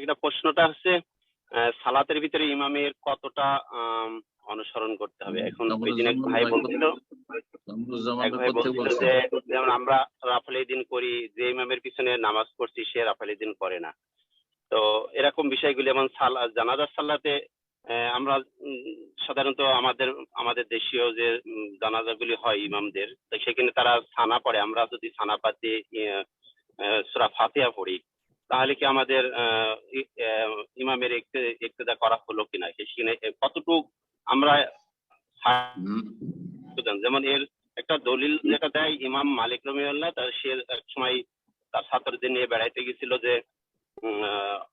একটা প্রশ্নটা হচ্ছে সালাতের ভিতরে ইমামের কতটা অনুসরণ করতে হবে? এখন ওই দিন এক ভাই বলছিল এক ভাই বলছিল যে যেমন আমরা রাফালি দিন করি যে ইমামের পিছনে নামাজ পড়ছি সে রাফালি দিন করে না। তো এরকম বিষয়গুলি যেমন জানাজার সাল্লাতে আমরা সাধারণত আমাদের আমাদের দেশীয় যে জানাজাগুলি হয় ইমামদের তো সেখানে তারা ছানা পড়ে। আমরা যদি ছানা পাতি সুরা ফাতিহা পড়ি তাহলে কি আমাদের ইমামের ইক্তেদা করা হলো কিনা? সেখানে কতটুকু আমরা যেমন এর একটা দলিল যেটা দেয় ইমাম মালিক রমিউল্লাহ তার সে এক সময় তার ছাত্রদের নিয়ে বেড়াইতে গেছিল যে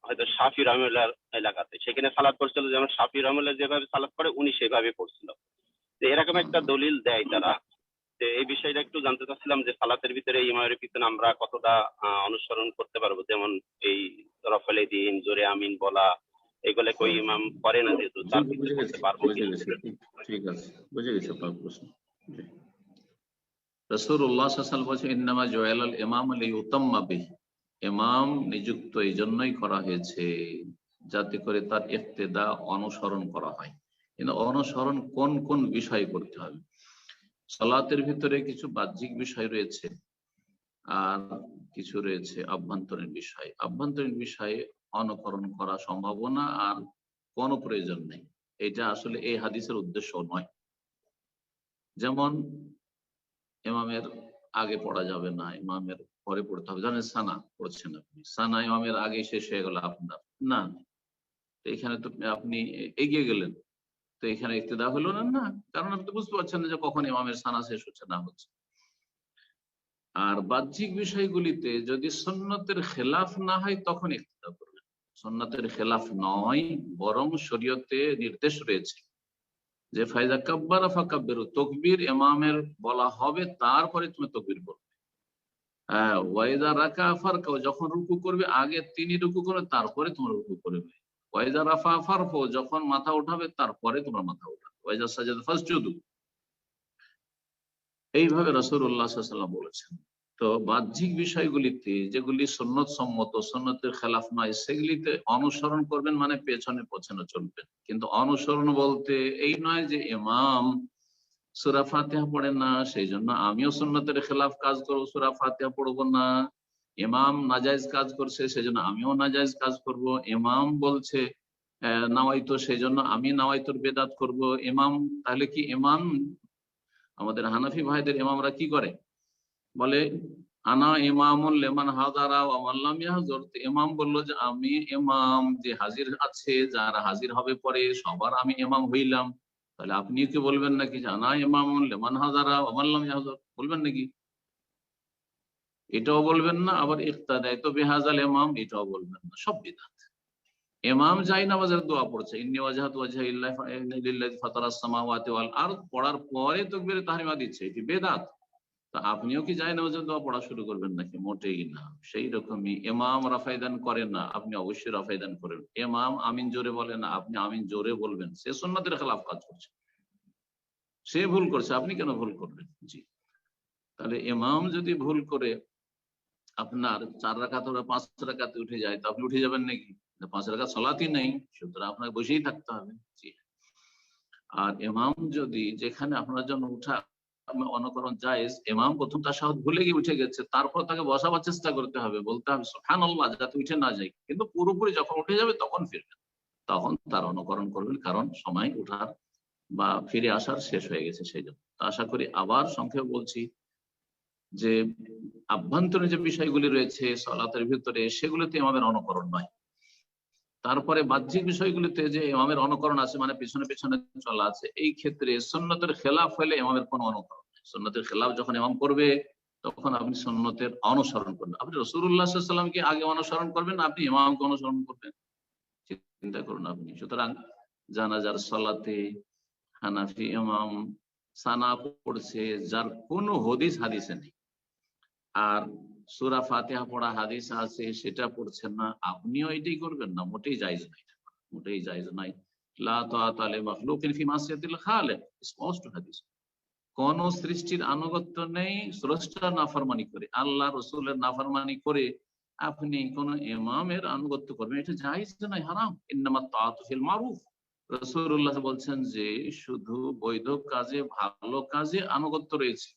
হয়তো শাফি রহমুল্লাহর এলাকাতে। সেখানে সালাদ পড়ছিল, যেমন শাফি রহমুল্লাহ যেভাবে সালাদ করে উনি সেভাবে তো এরকম একটা দলিল দেয় তারা। এই বিষয়টা একটু জানতে চাচ্ছিলাম যে সালাতের ভিতরে ইমামের পিছনে আমরা কতটা অনুসরণ করতে পারব? যেমন এই রফলে দিন জোরে আমিন বলা এগুলো কই ইমাম করে না যেহেতু? তার গেছি করতে পারব? ঠিক- আছে বুঝে গেছি আপনার প্রশ্ন। আলাইহি ওয়াসাল্লাম বলেছেন ইন্নামা জুইলাল ইমাম বিহি। ইমাম নিযুক্ত এই জন্যই করা হয়েছে যাতে করে তার ইফতেদা অনুসরণ করা হয়। কিন্তু অনুসরণ কোন কোন বিষয় করতে হবে? সালাতের ভিতরে কিছু বাহ্যিক বিষয় রয়েছে আর কিছু রয়েছে আভ্যন্তরীণ বিষয়। আভ্যন্তরীণ বিষয়ে অনুকরণ করা সম্ভাবনা আর কোনো প্রয়োজন নেই। এটা আসলে এই হাদিসের উদ্দেশ্য নয়। যেমন ইমামের আগে পড়া যাবে না, ইমামের পরে পড়তে হবে। জানেন সানা পড়ছেন আপনি। সানা ইমামের আগে শেষ হয়ে গেল আপনার। না এখানে তো আপনি এগিয়ে গেলেন। তো এখানে ইত্তেদা হলো না না। কারণ আপনি বুঝতে পারছেন না যে কখন ইমামের সানা শেষ হচ্ছে, না হচ্ছে। আর বাহ্যিক বিষয়গুলিতে যদি সন্ন্যতের খেলাফ না হয়, তখন ইত্তেদা করবেন। সন্ন্যতের খেলাফ নয়, বরং শরীয়তে নির্দেশ রয়েছে যে, ফাইজা কাব্বার ফাকাব্বেরু তকবীর ইমামের বলা হবে, তারপরে তুমি তকবির বলবে হ্যাঁ ওয়াইদা রাকা ফারকাও যখন রুকু করবে, আগে তিনি রুকু করবে তারপরে তোমার রুকু করবে। ওয়াইদা রাফা যখন মাথা উঠাবে, তারপরে তোমার মাথা উঠাবে। ওয়াইদা সাজাদ ফাসজুদু। এইভাবে বলেছেন। তো বাহ্যিক বিষয়গুলিতে, যেগুলি সন্ন্যত সম্মত সন্ন্যতের খেলাফ নয়, সেগুলিতে অনুসরণ করবেন মানে পেছনে পেছনে চলবেন। কিন্তু অনুসরণ বলতে এই নয় যে ইমাম সুরা ফাতিহা পড়ে না সেই জন্য আমিও সুন্নতের খেলাফ কাজ করব, সুরা ফাতিহা পড়ব না। ইমাম নাজাইজ কাজ করছে সেই জন্য আমিও নাজাইজ কাজ করব। ইমাম বলছে নাওয়াইতো সেই জন্য আমি নাওয়াইতোর বেদাত করব। ইমাম, তাহলে কি ইমাম? আমাদের হানাফি ভাইদের ইমামরা কি করে? বলে, আনা ইমামুল লেমান হাজারা আমাল্লাম ইয়াহজুর। ইমাম বলল যে, আমি ইমাম যে হাজির আছে, যারা হাজির হবে পরে সবার আমি ইমাম হইলাম। তাহলে আপনি কি বলবেন নাকি যে, আনা ইমামুল লেমান হাজারা আমাল্লাম ইয়াহজুর? বলবেন নাকি? এটাও বলবেন না, আবার ইফতাদায় তো বেহাজাল ইমাম, এটাও বলবেন না, সব বিদাত ইমাম যাই নামাজের দোয়া পড়ছে, ইন্নি ওয়াজহাত ওয়াজহা লিল্লাহি ফাতারাস সামাওয়াতি ওয়াল আরদ, পড়ার পরে তাকবীরে তাহরিমা দিচ্ছে, এটি বেদাত। তা আপনিও কি যাই নামাজের দোয়া পড়া শুরু করবেন নাকি? মোটেই না, সেই রকমই ইমাম রাফাইদান করেন না, আপনি অবশ্যই রাফাইদান করেন। এমাম আমিন জোরে বলেন না, আপনি আমিন জোরে বলবেন, সে সুন্নাতের খেলাফ কাজ করছে। সে ভুল করছে, আপনি কেন ভুল করবেন? জি। তাহলে এমাম যদি ভুল করে আপনার চার রাখাত ওরা পাঁচ রাখাতে উঠে যায়, তা আপনি উঠে যাবেন নাকি? পাঁচ রাখাত সলাতই নেই, সুতরাং আপনাকে বসেই থাকতে হবে। আর ইমাম যদি যেখানে আপনার জন্য উঠা অনুকরণ জায়েজ, ইমাম প্রথম তাশাহুদ ভুলে গিয়ে উঠে গেছে, তারপর তাকে বসাবার চেষ্টা করতে হবে, বলতে হবে, সুবহানাল্লাহ যাতে উঠে না যায়। কিন্তু পুরোপুরি যখন উঠে যাবে, তখন ফিরবেন তখন তার অনুকরণ করবেন, কারণ সময় উঠার বা ফিরে আসার শেষ হয়ে গেছে সেই জন্য। আশা করি আবার সংক্ষেপে বলছি যে আভ্যন্তরীণ যে বিষয়গুলি রয়েছে, সলাতের ভিতরে, সেগুলোতে ইমামের অনুকরণ নয়। তারপরে বাহ্যিক বিষয়গুলিতে যে ইমামের অনুকরণ আছে মানে পিছনে পিছনে চলা আছে, এই ক্ষেত্রে সন্ন্যতের খেলাফ হলে ইমামের কোনো অনুকরণ নেই। সন্ন্যতের খেলাফ যখন ইমাম করবে, তখন আপনি সন্ন্যতের অনুসরণ করবেন। আপনি রসুল্লাহ সাল্লামকে আগে অনুসরণ করবেন, আপনি ইমামকে অনুসরণ করবেন। চিন্তা করুন আপনি। সুতরাং জানাজার সলাতে হানাফি ইমাম সানা পড়ছে, যার কোনো হদিস হাদিসে নেই। আর সুরা ফাতিহা পড়া হাদিস আছে, সেটা পড়ছেন না। আপনিও এটাই করবেন না, মোটেই জায়জ নাই। মোটেই জায়জ নাই। কোন সৃষ্টির আনুগত্য নেই স্রষ্টার নাফরমানি করে, আল্লাহ রসুলের নাফরমানি করে আপনি কোন ইমামের আনুগত্য করবেন, এটা জাহিজ নয়, হারাম। ইন্নামা মারুফ। রাসূলুল্লাহ বলছেন যে, শুধু বৈধ কাজে, ভালো কাজে আনুগত্য রয়েছে।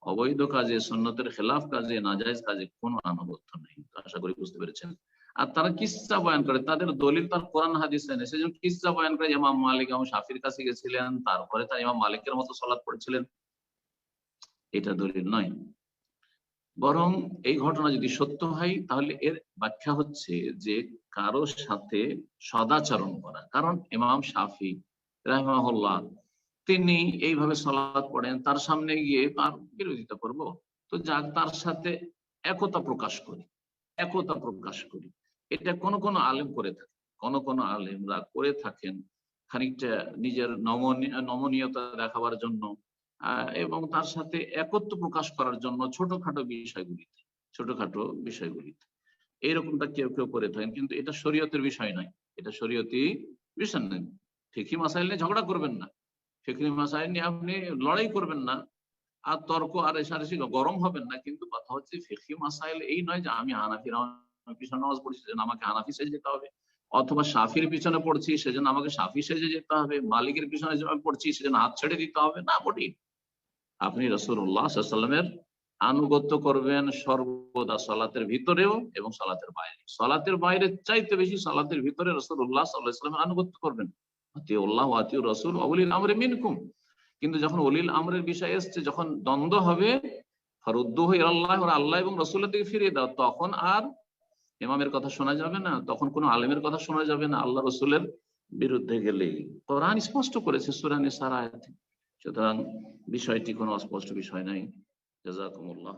অবৈধ কাজে, সুন্নতের খেলাফ কাজে, নাজায়েজ কাজে কোনো আনুগত্য নেই। আশা করি বুঝতে পেরেছেন। আর তারা কিসা বয়ান করে? তাদের দলিল তার কোরআন হাদিসে নেই। সেজন্য কিসা বয়ান করে? ইমাম মালিক এবং শাফির কাছে গেছিলেন, তারপরে তার ইমাম মালিকের মতো সলাৎ পড়েছিলেন। এটা দলিল নয়। বরং এই ঘটনা যদি সত্য হয়, তাহলে এর ব্যাখ্যা হচ্ছে যে কারও সাথে সদাচরণ করা। কারণ ইমাম শাফি, রাহমাহুল্লাহ তিনি এইভাবে সলাৎ পড়েন, তার সামনে গিয়ে তার বিরোধিতা করব। তো যাক, তার সাথে একতা প্রকাশ করি, একতা প্রকাশ করি। এটা কোন কোন আলেম করে থাকে, কোন কোন আলেমরা করে থাকেন খানিকটা নিজের নমনীয়তা দেখাবার জন্য এবং তার সাথে একত্ব প্রকাশ করার জন্য ছোটখাটো বিষয়গুলিতে ছোটখাটো বিষয়গুলিতে। এইরকমটা কেউ কেউ করে থাকেন, কিন্তু এটা শরীয়তের বিষয় নয়, এটা শরীয়তি বিষয় নয়। ঠিকই মাসাইল নিয়ে ঝগড়া করবেন না। ফিকি মাসাইল নিয়ে আপনি লড়াই করবেন না। আর তর্ক আর এসারেসি গরম হবেন না। কিন্তু কথা হচ্ছে ফিকি মাসাইল এই নয় যে আমি হানাফি পিছনে নামাজ পড়ছি, সেজন্য আমাকে হানাফি সেজে যেতে হবে। অথবা সাফির পিছনে পড়ছি, সেজন্য আমাকে সাফি সেজে যেতে হবে। মালিকের পিছনে পড়ছি, সেজন্য হাত ছেড়ে দিতে হবে। না মোটেই আপনি রসুল্লাহ সাল্লামের আনুগত্য করবেন সর্বদা সালাতের ভিতরেও এবং সালাতের বাইরে। সালাতের বাইরে চাইতে বেশি সালাতের ভিতরে রসুল্লাহ সাল্লাহ সাল্লামের আনুগত্য করবেন। আতিউল্লাহ আতিউ রসুল আমরে মিনকুম। কিন্তু যখন অলিল আমরের বিষয় এসছে, যখন দ্বন্দ্ব হবে, ফরুদ্দু আল্লাহ আল্লাহ এবং রসুলের দিকে ফিরিয়ে দাও, তখন আর ইমামের কথা শোনা যাবে না, তখন কোনো আলেমের কথা শোনা যাবে না, আল্লাহ রসুলের বিরুদ্ধে গেলেই। কোরআন স্পষ্ট করেছে সুরানি সারা সুতরাং বিষয়টি কোনো অস্পষ্ট বিষয় নাই জাজাকুমুল্লাহ